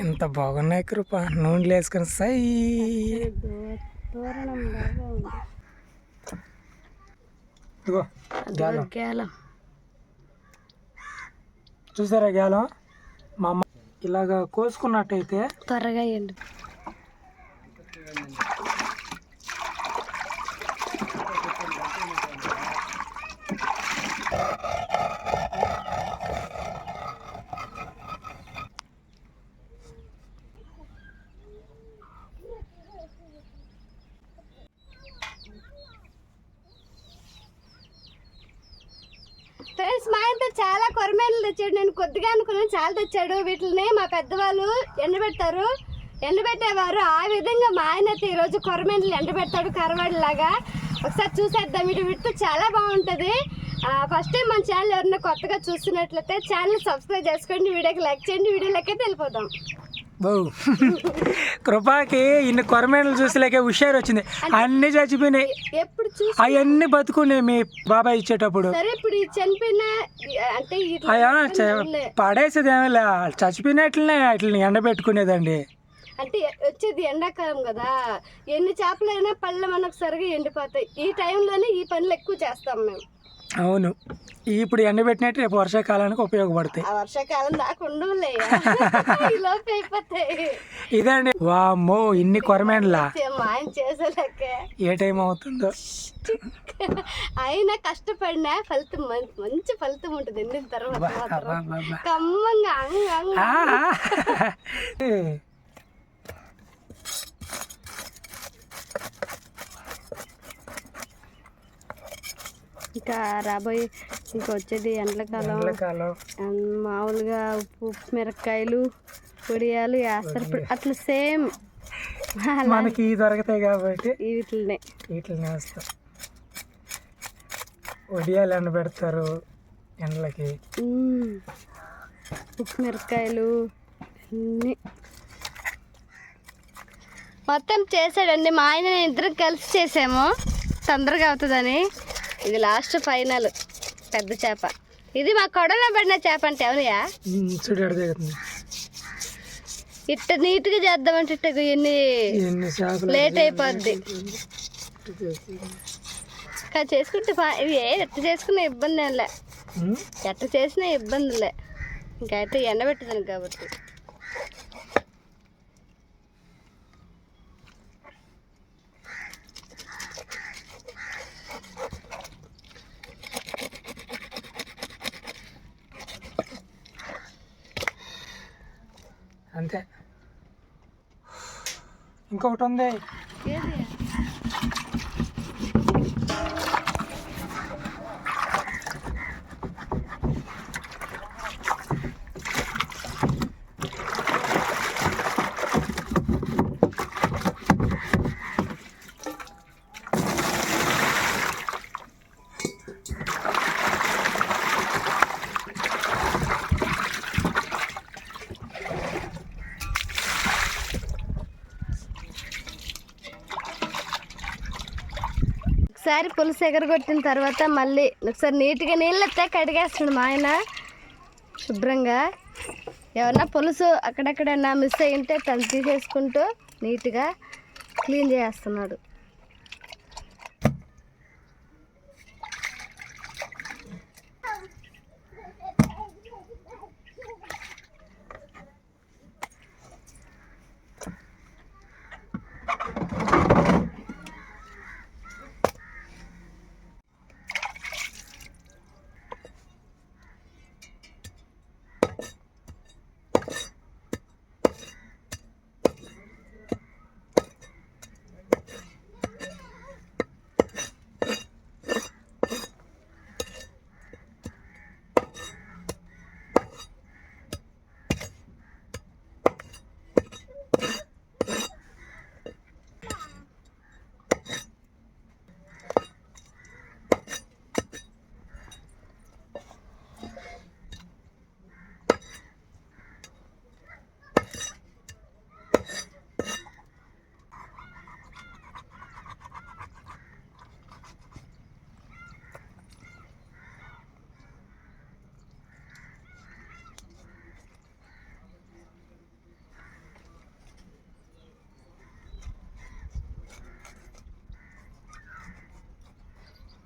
ఎంత బాగున్నాయి కృప. నూనెలు వేసుకొని సై. చూసారా గాలం మా అమ్మ ఇలాగ కోసుకున్నట్టయితే త్వరగా ఎండు ఫ్రెండ్స్ మా ఇంట్లో చాలా కొరమేలు తెచ్చాడు. నేను కొద్దిగా అనుకున్నాను చాలా తెచ్చాడు. వీటిని మా పెద్దవాళ్ళు ఎండబెడతారు. ఎండబెట్టేవారు. ఆ విధంగా మా ఆయన అయితే ఈరోజు కొరమేలు ఎండబెడతాడు కరవాడిలాగా. ఒకసారి చూసేద్దాం. వీటి వీటితో చాలా బాగుంటుంది. ఫస్ట్ టైం మన ఛానల్ ఎవరైనా కొత్తగా చూస్తున్నట్లయితే ఛానల్ సబ్స్క్రైబ్ చేసుకోండి. వీడియోకి లైక్ చేయండి. వీడియోలోకి వెళ్ళిపోదాం. కృపాకి ఇన్ని కొరమేనలు చూసేలాకే హుషారు వచ్చింది అన్నీ చచ్చిపోయినాయి. ఎప్పుడు అవన్నీ బతుకున్నాయి మీ బాబాయ్ ఇచ్చేటప్పుడు. సరే ఇప్పుడు ఈ చనిపోయిన అంటే ఇట్లా అయ్యా చనిపోయిన పడేసేది ఏమీ లే చచ్చిపోయినట్లనే వాటిని ఎండబెట్టుకునేదండి. అంటే వచ్చేది ఎండాకాలం కదా. ఎన్ని చేపలైనా పళ్ళ మనకు సరిగా ఎండిపోతాయి. ఈ టైంలోనే ఈ పనులు ఎక్కువ చేస్తాం మేము. అవును. ఇప్పుడు ఎండబెట్టినట్టు రేపు వర్షాకాలానికి ఉపయోగపడతాయి. ఆ వర్షాకాలం దాకా ఇదండి. వామ్మో ఇన్ని చేసేలేకే ఏ టైం అవుతుందో. అయినా కష్టపడినా ఫలితం మంచి ఫలితం ఉంటుంది ఎండిన తర్వాత. కమ్మంగా అంగ అంగ ఆ, ఇంకా రాబోయే ఇంకా వచ్చేది అండ్ మామూలుగా ఉప్పు మిరపకాయలు పొడియాలు వేస్తారు ఇప్పుడు అట్లా సేమ్. మనకి దొరుకుతాయి కాబట్టి వీటినే వీటిని వేస్తాం. వడియాలు ఎండబెడతారు ఎండలకి. ఉప్పు మిరపకాయలు అన్నీ. మొత్తం చేసాడండి మా ఆయన ఇద్దరం కలిసి చేసాము. తొందరగా అవుతుందని. ఇది లాస్ట్ ఫైనల్. పెద్ద చేప. ఇది మా కొడలో పడిన చేప అంటే అవునయా ఇట్ట నీట్గా చేద్దామంటే ఇట్ట ఎన్ని లేట్ అయిపోద్ది. కానీ చేసుకుంటే ఇవి ఏ ఎట్ట చేసుకున్న ఇబ్బంది ఏం లే ఎట్ట చేసినా ఇబ్బందులే. ఇంకైతే ఎండబెట్టదాను కాబట్టి. అంతే. ఇంకొకటి ఉంది. ఒకసారి పులుసు ఎగరగొట్టిన తర్వాత మళ్ళీ ఒకసారి నీట్గా నీళ్ళు ఎత్తే కడిగేస్తున్నాడు మా ఆయన. శుభ్రంగా. ఎవరన్నా పులుసు అక్కడెక్కడైనా మిస్ అయ్యి ఉంటే తను తీసేసుకుంటూ నీట్గా క్లీన్ చేస్తున్నాడు.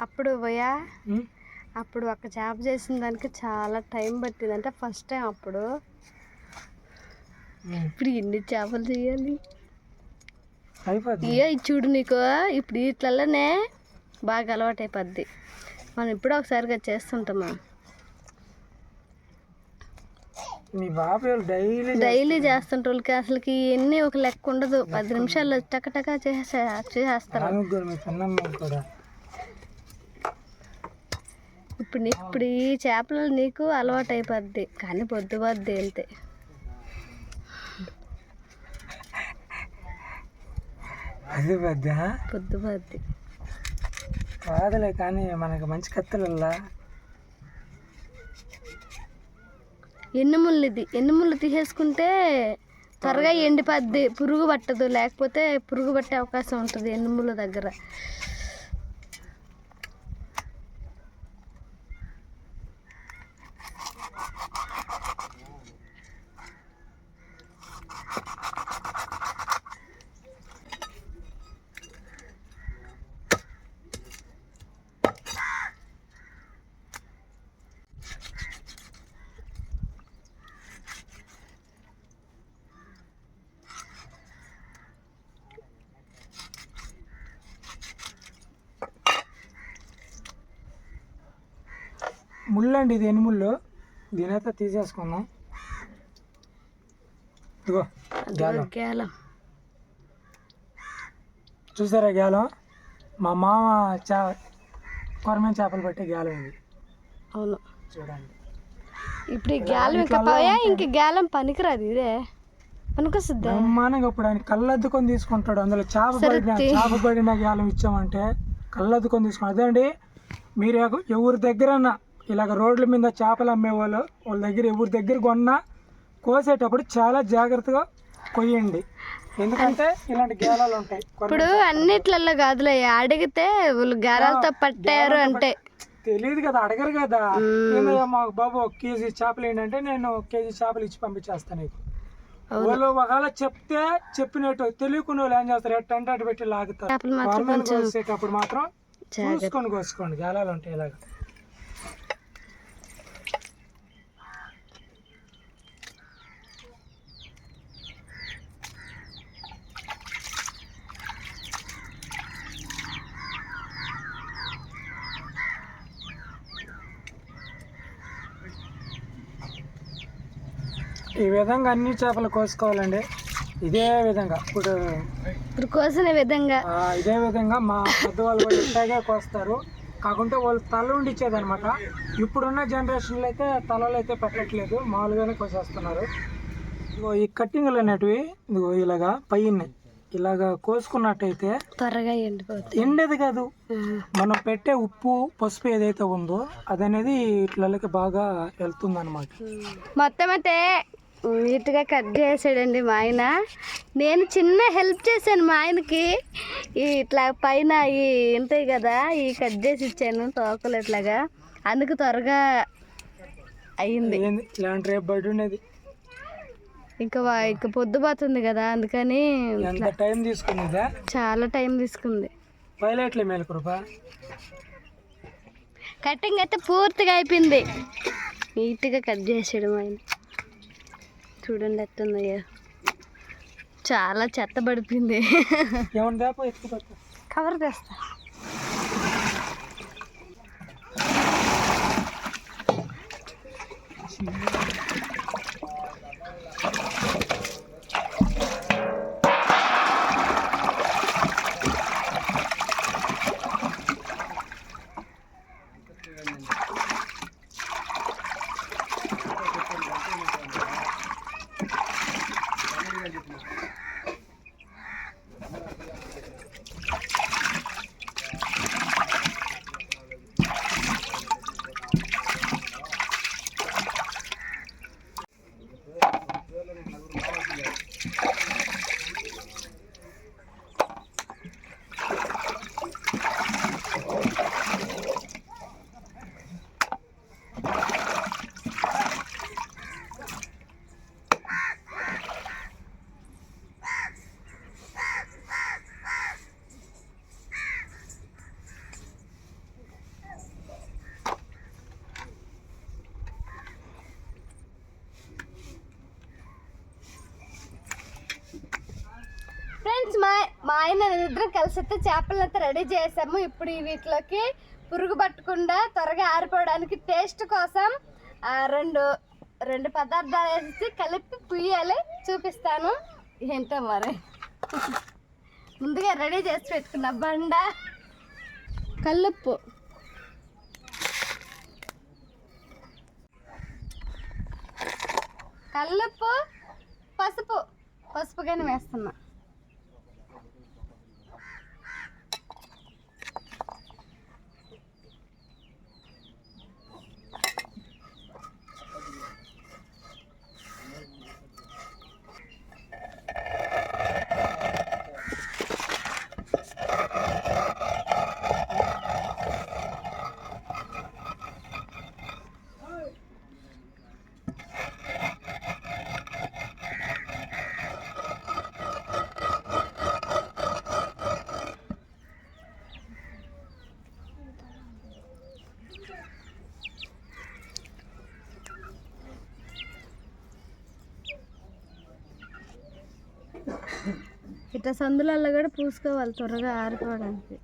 అప్పుడు పోయా. అప్పుడు ఒక చేప చేసిన దానికి చాలా టైం పట్టింది అంటే ఫస్ట్ టైం అప్పుడు. ఇప్పుడు ఎన్ని చేపలు చేయాలి? ఇది చూడు నీకు. ఇప్పుడు వీటిలలోనే బాగా అలవాటు అయిపోద్ది. మనం ఇప్పుడు ఒకసారిగా మీ బాబాయ్ డైలీ డైలీ చేస్తుంటే వాళ్ళకి అసలుకి ఎన్ని ఒక లెక్క ఉండదు. పది నిమిషాల్లో టకటకా చేసే చేసేస్తారు. కూడా ఇప్పుడు నీ- ఇప్పుడు ఈ చేపలు నీకు అలవాటు అయిపోద్ది కానీ పొద్దు పొద్దు వెళ్తే అది పెద్ద? పొద్దు పొద్దు. కాదులే కానీ మనకి మంచి కత్తులల్లా. ఎన్నుముళ్ళు ఇది ఎన్నుముళ్ళు తీసేసుకుంటే త్వరగా ఎండిపోద్ది. పురుగు పట్టదు. లేకపోతే పురుగు పట్టే అవకాశం ఉంటుంది ఎన్నుముళ్ళ దగ్గర. ముళ్ళు అండి ఇది ఎన్ని ముళ్ళు? దీనైతే తీసేసుకుందాం. ఇదిగో గేలం చూసారా గ్యాలం? మా మామ చా కొరమైన చేపలు పట్టే గ్యాలం ఇది. అవును. చూడండి. ఇప్పుడు ఈ గేలం ఇంకా పోయా ఇంక గేలం పనికిరాదు ఇదే. పనికొస్తుంది? బ్రహ్మాండంగా ఇప్పుడు ఆయన కళ్ళద్దుకొని తీసుకుంటాడు. అందులో చేప పడిన చేప పడిన గ్యాలం ఇచ్చామంటే కళ్ళద్దుకొని తీసుకుంటాడు అదే అండి మీరు ఎవ- ఎవరి దగ్గర ఇలాగ రోడ్ల మీద చేపలు అమ్మేవాళ్ళు వాళ్ళ దగ్గర ఎవరి దగ్గర కొన్నా కోసేటప్పుడు చాలా జాగ్రత్తగా కొయ్యండి. ఎందుకంటే ఇలాంటి గేలాలు ఉంటాయి. ఇప్పుడు అన్నిట్లలో కాదులే అడిగితే వాళ్ళు గారాలతో పట్టారు అంటే. తెలియదు కదా అడగరు కదా. మాకు బాబు ఒక కేజీ చేపలు ఏంటంటే నేను ఒక కేజీ చేపలు ఇచ్చి పంపించేస్తాను నీకు. వాళ్ళు ఒకవేళ చెప్తే చెప్పినట్టు తెలియకుండా వాళ్ళు ఏం చేస్తారు? ఎట్ట అంటే అటు పెట్టి లాగుతారు. కోసేటప్పుడు మాత్రం చూసుకొని కోసుకోండి. గేలాలు ఉంటాయి ఇలాగ. ఈ విధంగా అన్ని చేపలు కోసుకోవాలండి. ఇదే విధంగా. ఇప్పుడు ఇప్పుడు కోసిన విధంగా. ఆ, ఇదే విధంగా మా పెద్దవాళ్ళు కూడా ఇట్లాగే కోస్తారు. కాకుంటే వాళ్ళు తల ఉండిచ్చేది అనమాట ఇప్పుడున్న జనరేషన్లో అయితే తలలు అయితే పెట్టట్లేదు. మామూలుగానే కోసేస్తున్నారు. ఇదిగో ఈ కట్టింగ్లు అనేటివి ఇదిగో ఇలాగా పైన ఇలాగా కోసుకున్నట్టయితే త్వరగా ఎండిపోతుంది ఎండేది కాదు. మనం పెట్టే ఉప్పు పసుపు ఏదైతే ఉందో అదనేది ఇట్లకి బాగా వెళ్తుంది అనమాట మొత్తం అయితే నీట్గా కట్ చేసాడండి మా ఆయన. నేను చిన్న హెల్ప్ చేశాను మా ఆయనకి. ఈ ఇట్లా పైన ఈ ఉంటాయి కదా ఈ కట్ చేసి ఇచ్చాను తోకలు ఇట్లాగా. అందుకు త్వరగా అయ్యింది ఇలాంటి రేపు బయట ఉండేది. ఇంకా ఇంకా పొద్దుపోతుంది కదా అందుకని ఎంత టైం తీసుకునేదా చాలా టైం తీసుకుంది. పైలట్లే కటింగ్ అయితే పూర్తిగా అయిపోయింది. నీట్గా కట్ చేసాడు మా ఆయన. చూడండి ఎత్తున్నాయో చాలా చెత్త పడిపోయింది కవర్ తెస్తా. ఎత్తుకోవచ్చు కవర్ తెస్తా ఆయన ఇద్దరం కలిసి అయితే చేపలను అయితే రెడీ చేసాము. ఇప్పుడు ఈ వీటిలోకి పురుగు పట్టకుండా త్వరగా ఆరిపోవడానికి టేస్ట్ కోసం ఆ, రెండు రెండు పదార్థాలు వేసి కలిపి పుయ్యాలి. చూపిస్తాను. ఏంటో మరి? ముందుగా రెడీ చేసి పెట్టుకున్న బండ. కల్లుప్పు. కల్లుప్పు పసుపు. పసుపు కానీ వేస్తున్నా. ఇట్లా సందులల్లో కూడా పూసుకోవాలి త్వరగా ఆరిపోవడానికి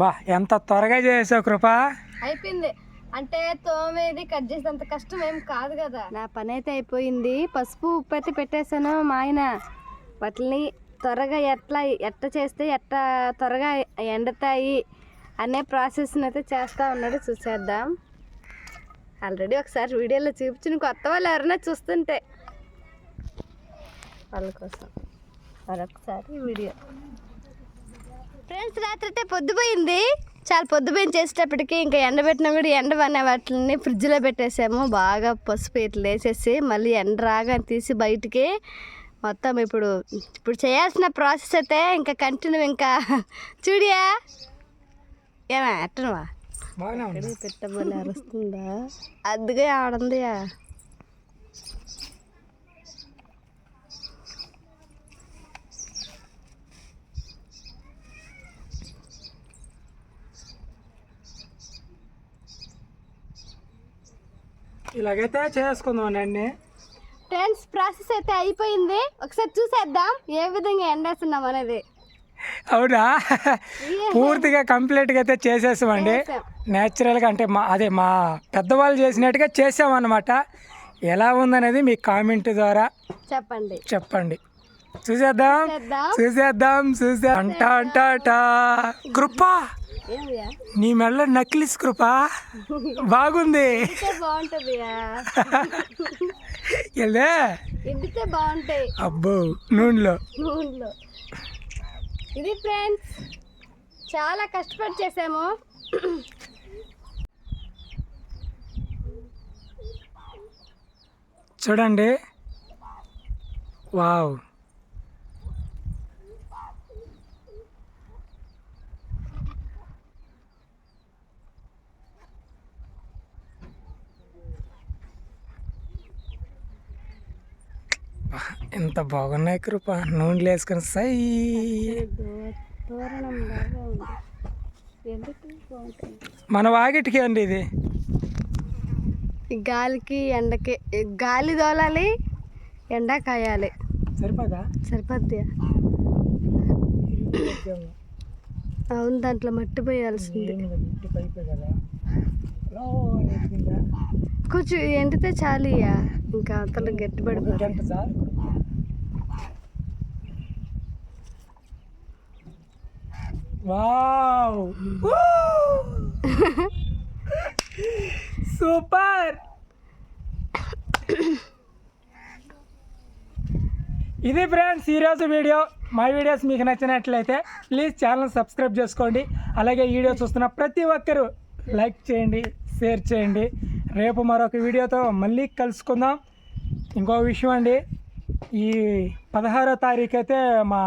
బా ఎంత త్వరగా చేసావు కృప? అయిపోయింది. అంటే తోమేది కట్ చేసేంత కష్టం ఏం కాదు కదా. నా పని అయితే అయిపోయింది. పసుపు ఉప్పు అయితే పెట్టేశాను మా ఆయన. వాటిని త్వరగా ఎట్లా ఎట్ట చేస్తే ఎట్ట త్వరగా ఎండతాయి అనే ప్రాసెస్ని అయితే చేస్తూ ఉన్నాడు. చూసేద్దాం. ఆల్రెడీ ఒకసారి వీడియోలో చూపించిన కొత్త వాళ్ళు ఎవరైనా చూస్తుంటే వాళ్ళ కోసం మరొకసారి వీడియో. ఫ్రెండ్స్ రాత్రి అయితే పొద్దుపోయింది. చాలా పొద్దుపోయింది చేసేటప్పటికి. ఇంకా ఎండబెట్టినా కూడా ఎండ అనే వాటిని ఫ్రిడ్జ్లో పెట్టేసాము. బాగా పసుపు ఇట్లా వేసేసి మళ్ళీ ఎండ రాగానే తీసి బయటికి మొత్తం ఇప్పుడు ఇప్పుడు చేయాల్సిన ప్రాసెస్ అయితే ఇంకా కంటిన్యూ ఇంకా. చూడియా? ఏమా ఉంది. పెట్టబోలే అరుస్తుందా? అద్దుగా ఆడుందియా ఇలాగైతే చేసుకుందాం అండి. ఫ్రెండ్స్ ప్రాసెస్ అయితే అయిపోయింది. ఒకసారి చూసేద్దాం ఏ విధంగా ఎండేస్తున్నాం అనేది. అవునా? పూర్తిగా కంప్లీట్గా అయితే చేసేసామండి. చేసాం. న్యాచురల్గా అంటే మా అదే మా పెద్దవాళ్ళు చేసినట్టుగా చేసామన్నమాట. ఎలా ఉందనేది మీ కామెంట్ ద్వారా చెప్పండి. చెప్పండి. చూసేద్దాం. చూసేద్దాం. చూసే అంట అంట. కృప నీ మెల్ల నక్లిస్ కృప. బాగుంది. వెళ్ళే బాగుంటాయి. అబ్బో నూనెలో. నూనెలో. ఇది ఫ్రెండ్స్ చాలా కష్టపడి చేసాము. చూడండి. వావ్. ఎంత బాగున్నాయి కృప. నూనెలు వేసుకొని సై. మన వాకిటికి అండి ఇది. గాలికి ఎండకి గాలి దోలాలి ఎండ కాయాలి. సరిపోదా? సరిపోద్ది. అవును దాంట్లో మట్టి పోయాల్సింది. కొంచెం ఎండితే చాలు ఇయ్య. ఇంకా అవతల గట్టి పడిపోతుంది సార్ వావ్. సూపర్. ఇది ఫ్రెండ్స్ ఈరోజు వీడియో. మా వీడియోస్ మీకు నచ్చినట్లయితే ప్లీజ్ ఛానల్ సబ్స్క్రైబ్ చేసుకోండి. అలాగే వీడియో చూస్తున్న ప్రతి ఒక్కరూ లైక్ చేయండి షేర్ చేయండి. రేపు మరొక వీడియోతో మళ్ళీ కలుసుకుందాం. ఇంకో విషయం అండి ఈ పదహారో తారీఖు అయితే మా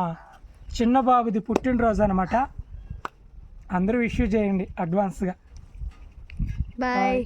చిన్న బాబుది పుట్టినరోజు అనమాట అందరూ విష్ చేయండి అడ్వాన్స్గా. బాయ్.